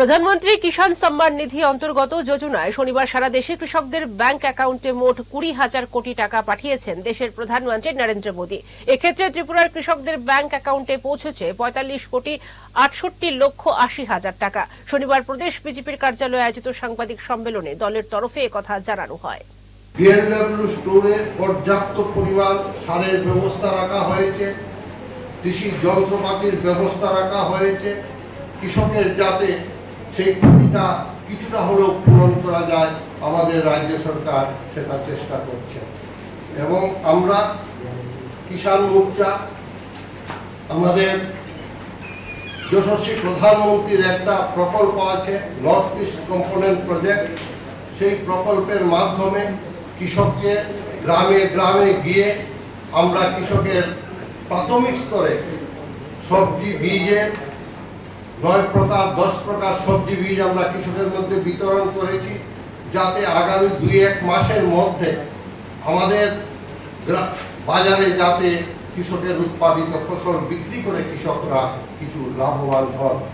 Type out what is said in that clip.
প্রধানমন্ত্রী কিষাণ সম্মান নিধি অন্তর্গত যোজনায় শনিবার সারা দেশে কৃষকদের ব্যাংক অ্যাকাউন্টে মোট কুড়ি হাজার কোটি টাকা পাঠিয়েছেন দেশের প্রধানমন্ত্রী নরেন্দ্র মোদী। এক্ষেত্রে ত্রিপুরার কৃষকদের ব্যাংক অ্যাকাউন্টে পৌঁছেছে পঁয়তাল্লিশ কোটি আটষট্টি লক্ষ আশি হাজার টাকা। শনিবার প্রদেশ বিজেপির কার্যালয়ে আয়োজিত সাংবাদিক সম্মেলনে দলের তরফে একথা জানানো হয়। স্টোরে পর্যাপ্ত পরিমাণ সারের ব্যবস্থা রাখা হয়েছে। কৃষি যন্ত্রপাতির ব্যবস্থা রাখা হয়েছে। কৃষকের যাতে সেই ক্ষতিটা কিছুটা হলেও পূরণ করা যায়, আমাদের রাজ্য সরকার সেটা চেষ্টা করছে। এবং আমরা কিষাণ মোর্চা, আমাদের যশস্বী প্রধানমন্ত্রীর একটা প্রকল্প আছে নর্থ ইস্ট কম্পোনেন্ট প্রজেক্ট সেই প্রকল্পের মাধ্যমে কৃষককে গ্রামে গ্রামে গিয়ে আমরা কৃষকের প্রাথমিক স্তরে সবজি, বীজের নয় প্রকার, দশ প্রকার সবজি বীজ আমরা কৃষকের মধ্যে বিতরণ করেছি যাতে আগামী দুই এক মাসের মধ্যে আমাদের বাজারে যাতে কৃষকের উৎপাদিত ফসল বিক্রি করে কৃষকরা কিছু লাভবান হন।